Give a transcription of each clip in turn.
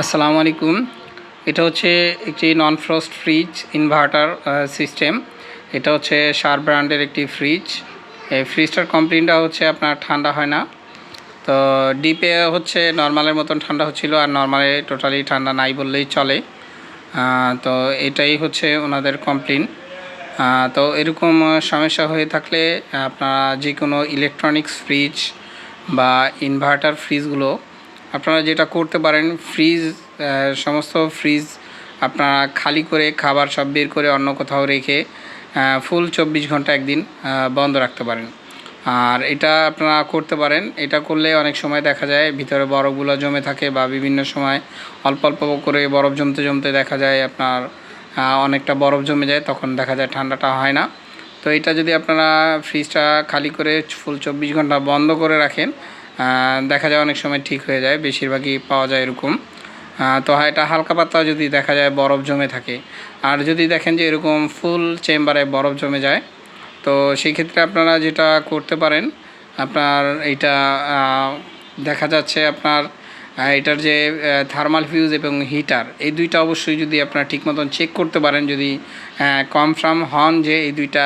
আসসালামু আলাইকুম। এটা হচ্ছে একটি non frost fridge inverter system এটা হচ্ছে শার ব্র্যান্ডের একটি ফ্রিজ এই ফ্রিজটার কমপ্লেনটা হচ্ছে আপনার ঠান্ডা হয় না। তো ডিপে হচ্ছে নর্মালের মতন ঠান্ডা হচ্ছিল আর নর্মালে টোটালি ঠান্ডা নাই বললেই চলে। তো এটাই হচ্ছে ওনাদের কমপ্লেন তো এরকম সমস্যা হয়ে থাকলে আপনারা যে কোনো ইলেকট্রনিক্স ফ্রিজ বা ইনভার্টার ফ্রিজগুলো আপনারা যেটা করতে পারেন ফ্রিজ সমস্ত ফ্রিজ আপনারা খালি করে খাবার সব বের করে অন্য কোথাও রেখে ফুল চব্বিশ ঘণ্টা একদিন বন্ধ রাখতে পারেন। আর এটা আপনারা করতে পারেন। এটা করলে অনেক সময় দেখা যায়, ভিতরে বরফগুলো জমে থাকে বা বিভিন্ন সময় অল্প অল্প করে বরফ জমতে জমতে দেখা যায় আপনার অনেকটা বরফ জমে যায়, তখন দেখা যায় ঠান্ডাটা হয় না। তো এটা যদি আপনারা ফ্রিজটা খালি করে ফুল চব্বিশ ঘণ্টা বন্ধ করে রাখেন দেখা যায় অনেক সময় ঠিক হয়ে যায়, বেশিরভাগই পাওয়া যায় এরকম। তো হয়, এটা হালকা পাতলা যদি দেখা যায় বরফ জমে থাকে। আর যদি দেখেন যে এরকম ফুল চেম্বারে বরফ জমে যায়, তো সেই ক্ষেত্রে আপনারা যেটা করতে পারেন, আপনার এটা দেখা যাচ্ছে আপনার এটার যে থার্মাল ফিউজ এবং হিটার এই দুইটা অবশ্যই যদি আপনারা ঠিক মতন চেক করতে পারেন, যদি কনফার্ম হন যে এই দুইটা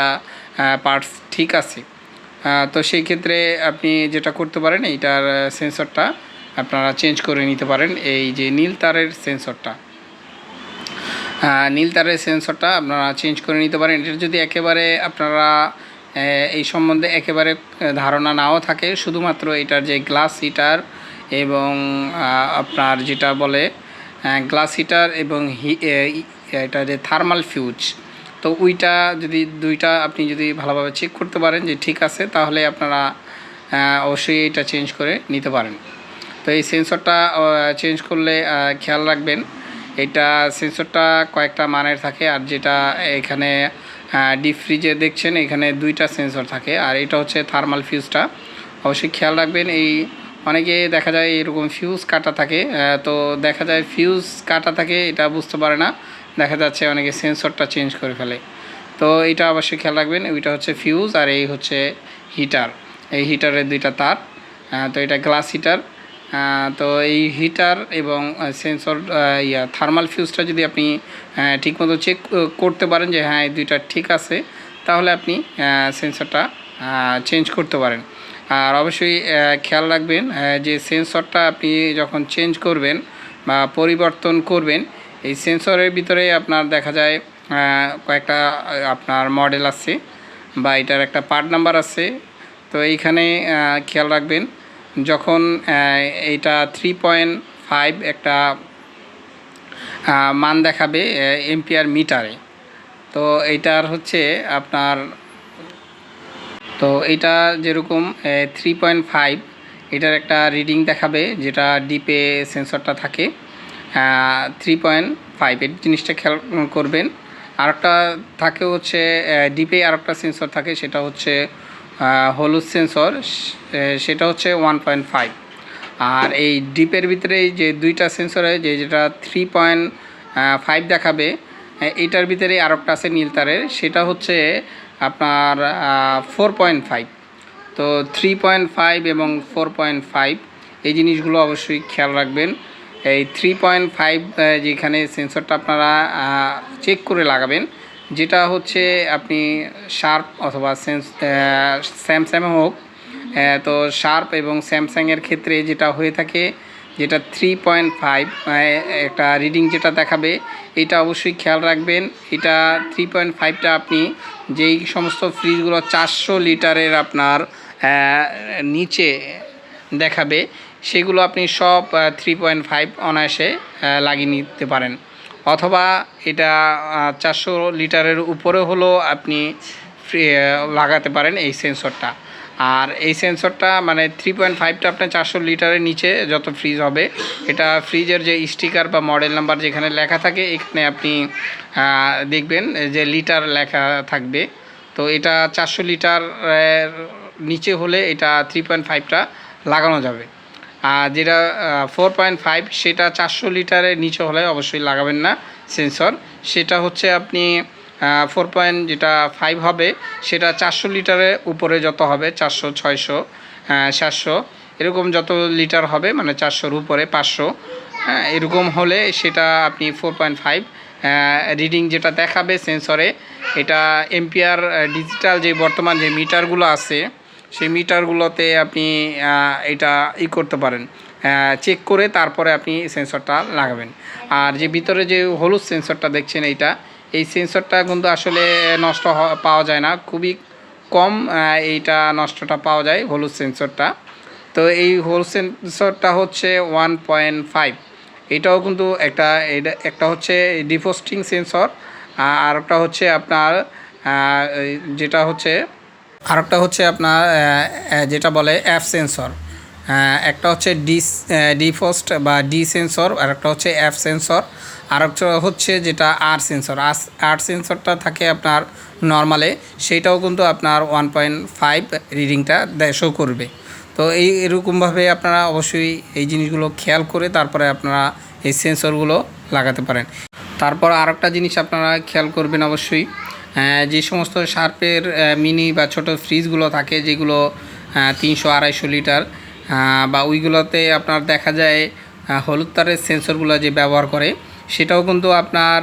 পার্টস ঠিক আছে। তো সেই ক্ষেত্রে আপনি যেটা করতে পারেন, এইটার সেন্সরটা আপনারা চেঞ্জ করে নিতে পারেন, এই যে নীল তারের সেন্সরটা নীল তারের সেন্সরটা আপনারা চেঞ্জ করে নিতে পারেন। এটা যদি একেবারে আপনারা এই সম্বন্ধে একেবারে ধারণা নাও থাকে, শুধুমাত্র এটার যে গ্লাস হিটার এবং আপনার যেটা বলে গ্লাস হিটার এবং এটা যে থার্মাল ফিউজ তো ওইটা যদি দুইটা আপনি যদি ভালোভাবে চেক করতে পারেন যে ঠিক আছে, তাহলে আপনারা অবশ্যই এটা চেঞ্জ করে নিতে পারেন। তো এই সেন্সরটা চেঞ্জ করলে খেয়াল রাখবেন, এটা সেন্সরটা কয়েকটা মানের থাকে আর যেটা এখানে ডিপ ফ্রিজে দেখছেন, এখানে দুইটা সেন্সর থাকে। আর এটা হচ্ছে থার্মাল ফিউজটা অবশ্যই খেয়াল রাখবেন, এই অনেকে দেখা যায় এরকম ফিউজ কাটা থাকে তো দেখা যায় ফিউজ কাটা থাকে, এটা বুঝতে পারে না। দেখা যাচ্ছে অনেকে সেন্সরটা চেঞ্জ করে ফেলে। তো এটা অবশ্যই খেয়াল রাখবেন, ওইটা হচ্ছে ফিউজ আর এই হচ্ছে হিটার এই হিটারের দুইটা তার তো এটা গ্লাস হিটার তো এই হিটার এবং সেন্সর ইয়া থার্মাল ফিউজটা যদি আপনি ঠিকমতো চেক করতে পারেন যে হ্যাঁ এই দুইটা ঠিক আছে, তাহলে আপনি সেন্সরটা চেঞ্জ করতে পারেন। আর অবশ্যই খেয়াল রাখবেন যে সেন্সরটা আপনি যখন চেঞ্জ করবেন বা পরিবর্তন করবেন, এই সেন্সরের ভিতরে আপনার দেখা যায় কয়েকটা আপনার মডেল আছে বা এটার একটা পার্ট নাম্বার আছে। তো এইখানে খেয়াল রাখবেন, যখন এইটা থ্রি পয়েন্ট ফাইভ একটা মান দেখাবে এমপিআর মিটারে তো এইটার হচ্ছে আপনার তো এটা যেরকম থ্রি পয়েন্ট ফাইভ এটার একটা রিডিং দেখাবে যেটা ডিপে সেন্সরটা থাকে। থ্রি পয়েন্ট ফাইভ এই জিনিসটা খেয়াল করবেন। আরেকটা থাকে হচ্ছে ডিপে আরেকটা সেন্সর থাকে সেটা হচ্ছে হলুদ সেন্সর সেটা হচ্ছে ওয়ান পয়েন্ট ফাইভ আর এই ডিপের ভিতরে যে দুইটা সেন্সরে যে যেটা থ্রি পয়েন্ট ফাইভ দেখাবে আহ, এইটার ভিতরে আরেকটা আছে নীল তারের সেটা হচ্ছে আপনার ফোর পয়েন্ট ফাইভ তো থ্রি পয়েন্ট ফাইভ এবং ফোর পয়েন্ট ফাইভ এই জিনিসগুলো অবশ্যই খেয়াল রাখবেন। এই থ্রি পয়েন্ট ফাইভ যেখানে সেন্সরটা আপনারা চেক করে লাগাবেন, যেটা হচ্ছে আপনি শার্প অথবা সেন্স স্যামসাং হোক তো শার্প এবং স্যামসাংয়ের ক্ষেত্রে যেটা হয়ে থাকে, যেটা থ্রি পয়েন্ট ফাইভ একটা রিডিং যেটা দেখাবে, এটা অবশ্যই খেয়াল রাখবেন। এটা থ্রি পয়েন্ট ফাইভটা আপনি যেই সমস্ত ফ্রিজগুলো চারশো লিটারের আপনার নিচে দেখাবে, সেগুলো আপনি সব থ্রি পয়েন্ট ফাইভ অনায়াসে লাগিয়ে নিতে পারেন। অথবা এটা চারশো লিটারের উপরে হলেও আপনি লাগাতে পারেন এই সেন্সরটা। আর এই সেন্সরটা মানে থ্রি পয়েন্ট ফাইভটা আপনার চারশো লিটারের নিচে যত ফ্রিজ হবে, এটা ফ্রিজের যে স্টিকার বা মডেল নাম্বার যেখানে লেখা থাকে, এখানে আপনি দেখবেন যে লিটার লেখা থাকবে। তো এটা চারশো লিটার নিচে হলে এটা থ্রি পয়েন্ট ফাইভটা লাগানো যাবে। আর যেটা ফোর পয়েন্ট ফাইভ সেটা চারশো লিটারের নিচে হলে অবশ্যই লাগাবেন না সেন্সর সেটা হচ্ছে আপনি ফোর পয়েন্ট যেটা ফাইভ হবে, সেটা চারশো লিটারের উপরে যত হবে, চারশো, ছয়শো সাতশো, এরকম যত লিটার হবে মানে চারশোর উপরে পাঁচশো হ্যাঁ এরকম হলে সেটা আপনি ফোর পয়েন্ট ফাইভ রিডিং যেটা দেখাবে সেন্সরে এটা এম্পিয়ার ডিজিটাল যে বর্তমান যে মিটারগুলো আছে, সেই মিটারগুলোতে আপনি এটা ই করতে পারেন চেক করে তারপরে আপনি সেন্সরটা লাগাবেন। আর যে ভিতরে যে হলুদ সেন্সরটা দেখছেন এইটা এই সেন্সরটা কিন্তু আসলে নষ্ট পাওয়া যায় না। খুবই কম এইটা নষ্টটা পাওয়া যায় হলুদ সেন্সরটা তো এই হলুদ সেন্সরটা হচ্ছে ওয়ান পয়েন্ট ফাইভ এটাও কিন্তু একটা, এটা একটা হচ্ছে ডিফোস্টিং সেন্সর আর একটা হচ্ছে আপনার যেটা হচ্ছে, আরেকটা হচ্ছে আপনার যেটা বলে অ্যাপ সেন্সর একটা হচ্ছে ডিস ডিফোস্ট বা ডি সেন্সর আর একটা হচ্ছে অ্যাপ সেন্সর আর একটা হচ্ছে যেটা আর সেন্সর আর সেন্সরটা থাকে আপনার নর্মালে সেটাও কিন্তু আপনার ওয়ান পয়েন্ট ফাইভ রিডিংটা শো করবে। তো এই এরকমভাবে আপনারা অবশ্যই এই জিনিসগুলো খেয়াল করে তারপরে আপনারা এই সেন্সরগুলো লাগাতে পারেন। তারপর আর একটা জিনিস আপনারা খেয়াল করবেন অবশ্যই যে সমস্ত শার্পের মিনি বা ছোট ফ্রিজগুলো থাকে, যেগুলো তিনশো আড়াইশো লিটার বা ওইগুলোতে আপনার দেখা যায় হলুদ তারের সেন্সরগুলো যে ব্যবহার করে সেটাও কিন্তু আপনার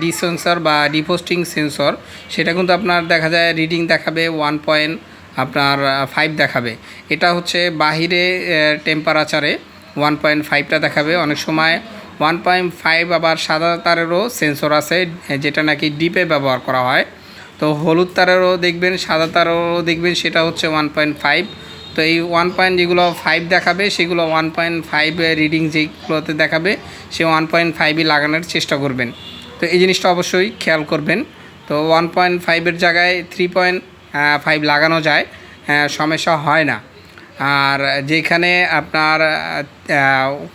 ডি সেন্সর বা ডিপোস্টিং সেন্সর। সেটা কিন্তু আপনার দেখা যায় রিডিং দেখাবে, ওয়ান পয়েন্ট আপনার ফাইভ দেখাবে। এটা হচ্ছে বাহিরে টেম্পারেচারে ওয়ান পয়েন্ট ফাইভটা দেখাবে। অনেক সময় ওয়ান পয়েন্ট ফাইভ আবার সাদা তারেরও সেন্সর আছে, যেটা নাকি ডিপে ব্যবহার করা হয়। তো হলুদ তারেরও দেখবেন, সাদা তারেরও দেখবেন, সেটা হচ্ছে ওয়ান পয়েন্ট ফাইভ। তো এই ওয়ান পয়েন্ট যেগুলো ফাইভ দেখাবে সেগুলো ওয়ান পয়েন্ট ফাইভ রিডিং যেগুলোতে দেখাবে সে ওয়ান পয়েন্ট ফাইভই লাগানোর চেষ্টা করবেন। তো এই জিনিসটা অবশ্যই খেয়াল করবেন। তো ওয়ান পয়েন্ট ফাইভের জায়গায় থ্রি পয়েন্ট ফাইভ লাগানো যায় আহ, সমস্যা হয় না। আর যেখানে আপনার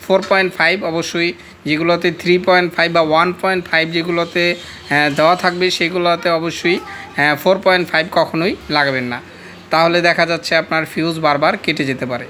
ফোর পয়েন্ট ফাইভ অবশ্যই যেগুলোতে থ্রি পয়েন্ট ফাইভ বা ওয়ান পয়েন্ট ফাইভ যেগুলোতে দেওয়া থাকবে সেগুলোতে অবশ্যই ফোর পয়েন্ট ফাইভ কখনোই লাগাবেন না। তাহলে দেখা যাচ্ছে আপনার ফিউজ বারবার কেটে যেতে পারে।